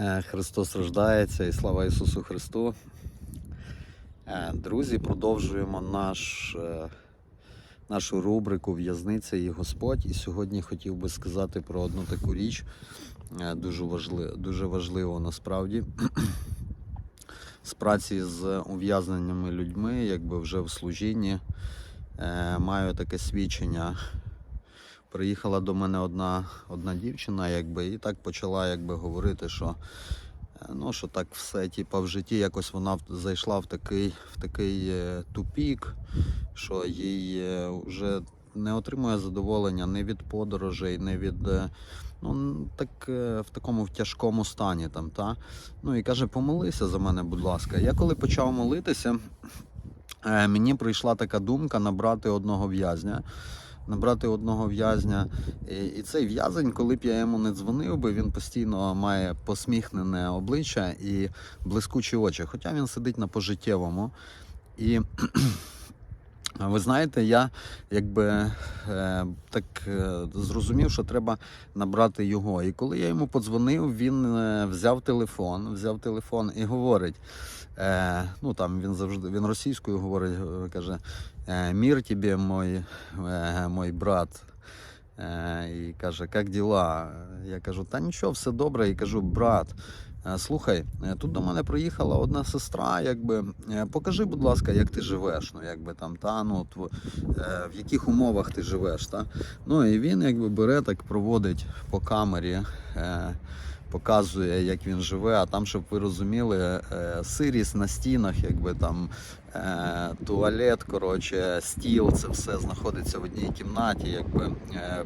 Е, Христос рождається і слава Ісусу Христу. Е, Друзі, продовжуємо наш, е, нашу рубрику В'язниця і Господь. І сьогодні хотів би сказати про одну таку річ, дуже, важли, дуже важливу насправді. З праці з ув'язненими людьми, якби вже в служінні, маю таке свідчення. Приїхала до мене одна, одна дівчина, якби, і так почала якби, говорити, що, е, ну, що так все, типа, в житті якось вона зайшла в такий, в такий е, тупік, що їй е, вже не отримує задоволення ні від подорожей, ні від. Ну, так в такому в тяжкому стані там, та? Ну і каже, помолися за мене, будь ласка. Я коли почав молитися, мені прийшла така думка набрати одного в'язня. Набрати одного в'язня. І, цей в'язень, коли б я йому не дзвонив би, він постійно має посміхнене обличчя і блискучі очі. Хоча він сидить на пожиттєвому. І ви знаєте, я якби е, так е, зрозумів, що треба набрати його. І коли я йому подзвонив, він е, взяв телефон, взяв телефон і говорить. Ну там він завжди він російською говорить, каже: Мір тобі, мой, е, мой брат. І каже, як діла? Я кажу, та нічого, все добре. І кажу, брат. Е, Слухай, е, тут до мене приїхала одна сестра. Якби е, покажи, будь ласка, як ти живеш. Ну, якби там та ну е, в яких умовах ти живеш. Та? Ну і він якби бере так, проводить по камері. Показує, як він живе, а там, щоб ви розуміли, сирість на стінах, якби там туалет, коротше, стіл, це все знаходиться в одній кімнаті, якби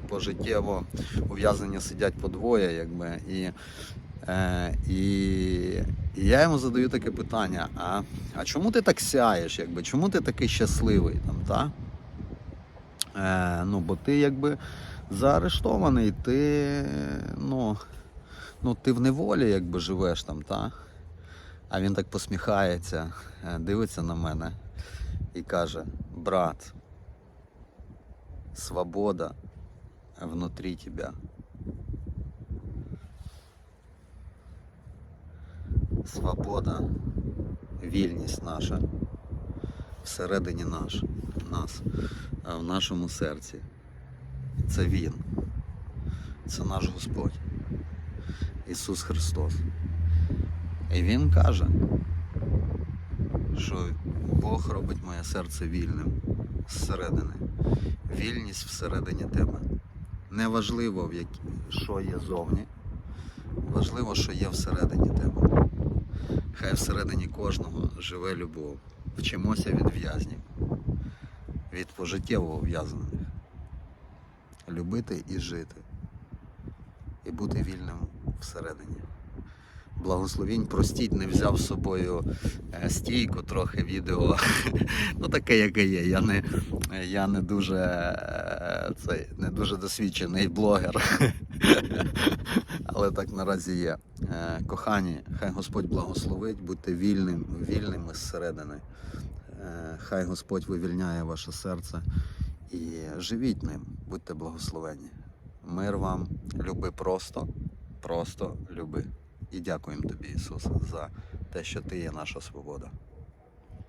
пожиттєво ув'язнені сидять по двоє, якби. І, і, і я йому задаю таке питання: а, а чому ти так сяєш? Якби? Чому ти такий щасливий? Там, та? Е, ну, бо ти якби заарештований, ти, ну, ну, ти в неволі якби живеш там, та? А він так посміхається, е, дивиться на мене і каже: брат, свобода внутрі тебе. Свобода, вільність наша всередині наш, нас, а в нашому серці. Це Він. Це наш Господь. Ісус Христос. І Він каже, що Бог робить моє серце вільним зсередини. Вільність всередині тебе. Неважливо, що є зовні, важливо, що є всередині тебе. Хай всередині кожного живе любов. Вчимося від в'язнів, від пожиттєво ув'язнених. Любити і жити. І бути вільним всередині. Благословінь, простіть, не взяв з собою е, стійку, трохи відео. ну таке, яке є. Я не, я не дуже е, цей, не дуже досвідчений блогер. Але так наразі є. Е, Кохані, хай Господь благословить, будьте вільним, вільними зсередини. Е, Хай Господь вивільняє ваше серце і живіть ним, будьте благословені. Мир вам, люби просто, просто люби. І дякуємо тобі, Ісус, за те, що Ти є наша свобода.